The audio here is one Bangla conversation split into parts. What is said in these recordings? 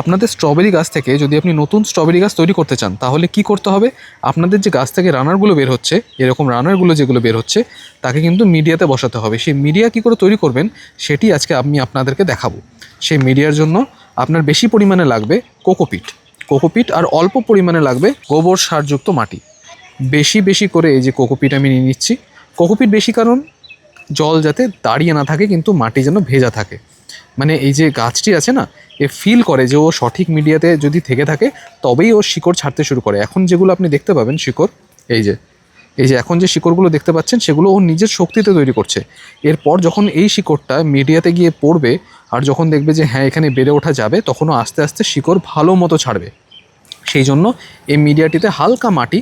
আপনাদের স্ট্রবেরি গাছ থেকে যদি আপনি নতুন স্ট্রবেরি গাছ তৈরি করতে চান, তাহলে কি করতে হবে? আপনাদের যে গাছ থেকে রানারগুলো বের হচ্ছে, এরকম রানারগুলো যেগুলো বের হচ্ছে, তাকে কিন্তু মিডিয়াতে বসাতে হবে। সেই মিডিয়া কী করে তৈরি করবেন, সেটি আজকে আমি আপনাদেরকে দেখাবো। সেই মিডিয়ার জন্য আপনার বেশি পরিমাণে লাগবে কোকোপিট কোকোপিট আর অল্প পরিমাণে লাগবে গোবর সারযুক্ত মাটি। বেশি বেশি করে এই যে কোকোপিট আমি নিয়ে নিচ্ছি। কোকোপিট বেশি কারণ, জল যাতে দাঁড়িয়ে না থাকে, কিন্তু মাটি যেন ভেজা থাকে। মানে এই যে গাছটি আছে না, এ ফিল করে যে ও সঠিক মিডিয়াতে যদি থেকে থাকে, তবেই ও শিকড় ছাড়তে শুরু করে। এখন যেগুলো আপনি দেখতে পাবেন শিকড়, এই যে এই যে এখন যে শিকড়গুলো দেখতে পাচ্ছেন, সেগুলো ও নিজের শক্তিতে তৈরি করছে। এরপর যখন এই শিকড়টা মিডিয়াতে গিয়ে পড়বে, আর যখন দেখবে যে হ্যাঁ এখানে বেড়ে ওঠা যাবে, তখনও আস্তে আস্তে শিকড় ভালো মতো ছাড়বে। সেই জন্য এই মিডিয়াটিতে হালকা মাটি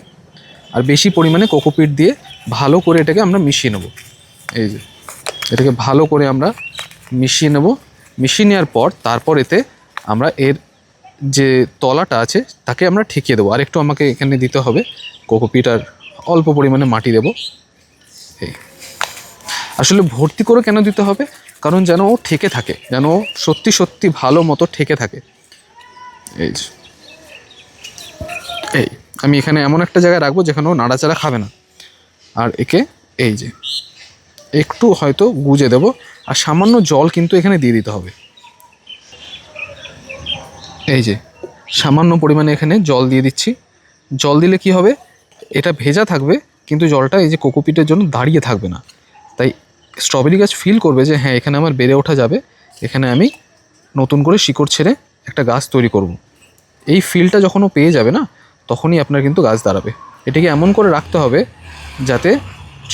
আর বেশি পরিমাণে কোকোপিট দিয়ে ভালো করে এটাকে আমরা মিশিয়ে নেব। এই যে, এটাকে ভালো করে আমরা মিশিয়ে নেব। মিশিয়ে নেওয়ার পর তারপর এতে আমরা এর যে তলাটা আছে, তাকে আমরা ঠেকিয়ে দেবো। আর একটু আমাকে এখানে দিতে হবে। কোকোপিট আর অল্প পরিমাণে মাটি দেবো। এই। আসলে ভর্তি করে কেন দিতে হবে? কারণ যেন ও ঠেকে থাকে, যেন ও সত্যি সত্যি ভালো মতো ঠেকে থাকে। এই এই, আমি এখানে এমন একটা জায়গায় রাখব যেখানে ও নাড়াচাড়া খাবে না। আর একে, এই যে। একটু হয়তো গুজে দেবো। আর সামান্য জল কিন্তু এখানে দিয়ে দিতে হবে। এই যে, সামান্য পরিমাণে এখানে জল দিয়ে দিচ্ছি। জল দিলে কি হবে? এটা ভেজা থাকবে, কিন্তু জলটা এই যে কোকোপিটের জন্য দাঁড়িয়ে থাকবে না। তাই স্ট্রবেরি গাছ ফিল করবে যে হ্যাঁ এখানে আমার বেড়ে ওঠা যাবে। এখানে আমি নতুন করে শিকড় ছেড়ে একটা গাছ তৈরি করব। এই ফিলটা যখন ও পেয়ে যাবে না, তখনই আপনার কিন্তু গাছ দাঁড়াবে। এটাকে এমন করে রাখতে হবে যাতে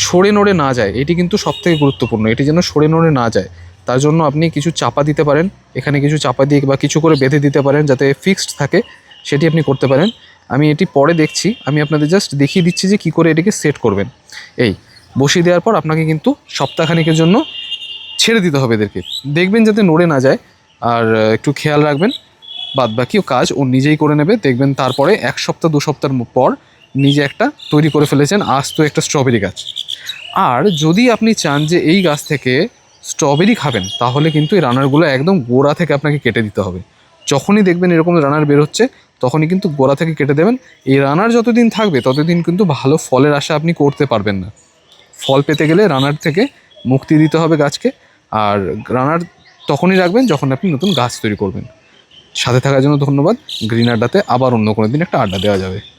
সরে নড়ে না যায়, এটি কিন্তু সবথেকে গুরুত্বপূর্ণ, এটি যেন সরে নড়ে না যায়। তার জন্য আপনি কিছু চাপা দিতে পারেন, এখানে কিছু চাপা দিয়ে বা কিছু করে বেঁধে দিতে পারেন যাতে ফিক্সড থাকে, সেটি আপনি করতে পারেন। আমি এটি পরে দেখছি, আমি আপনাদের জাস্ট দেখিয়ে দিচ্ছি যে কী করে এটিকে সেট করবেন। এই, বসিয়ে দেওয়ার পর আপনাকে কিন্তু সপ্তাহখানিকের জন্য ছেড়ে দিতে হবে এদেরকে। দেখবেন যাতে নড়ে না যায়, আর একটু খেয়াল রাখবেন বাদ বাকি কাজ ও নিজেই করে নেবে। দেখবেন তারপরে এক সপ্তাহ, দু সপ্তাহ পর নিজে একটা তৈরি করে ফেলেছেন আস্ত একটা স্ট্রবেরি গাছ। আর যদি আপনি চান যে এই গাছ থেকে স্ট্রবেরি খাবেন, তাহলে কিন্তু এই রানারগুলো একদম গোড়া থেকে আপনাকে কেটে দিতে হবে। যখনই দেখবেন এরকম রানার বের হচ্ছে, তখনই কিন্তু গোড়া থেকে কেটে দেবেন। এই রানার যতদিন থাকবে, ততদিন কিন্তু ভালো ফলের আশা আপনি করতে পারবেন না। ফল পেতে গেলে রানার থেকে মুক্তি দিতে হবে গাছকে। আর রানার তখনই রাখবেন যখন আপনি নতুন গাছ তৈরি করবেন। সাথে থাকার জন্য ধন্যবাদ। গ্রিন আড্ডাতে আবার অন্য কোনো দিন একটা আড্ডা দেওয়া যাবে।